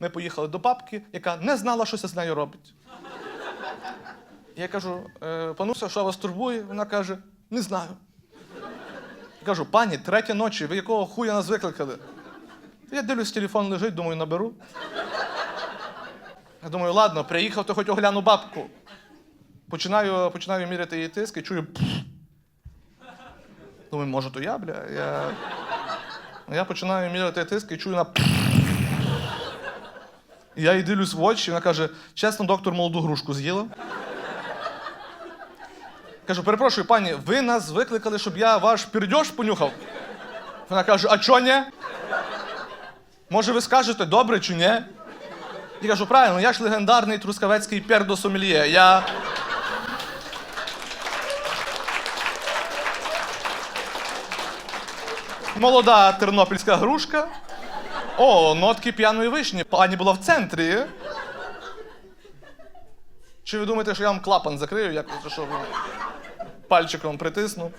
Ми поїхали до бабки, яка не знала, що це з нею робить. Я кажу, «Е, пануся, що вас турбує? Вона каже, не знаю. Я кажу, пані, третя ночі, ви якого хуя нас викликали? Я дивлюсь, телефон лежить, думаю, наберу. Я думаю, ладно, приїхав, то хоч огляну бабку. Починаю, починаю міряти її тиск і чую. «Пф». Думаю, може, то я, бля. Я, я починаю міряти тиск і чую на. «Пф». Я їй дивлюсь в очі, вона каже: чесно, доктор молоду грушку з'їла. Кажу, перепрошую, пані, ви нас викликали, щоб я ваш пердьош понюхав. Вона каже, а чо ні? Може, ви скажете, добре чи ні? Я кажу, правильно, я ж легендарний трускавецький пердосомельє. Я. Молода тернопільська грушка. О, нотки п'яної вишні. Пані була в центрі. Чи ви думаєте, що я вам клапан закрию, як що ви пальчиком притисну?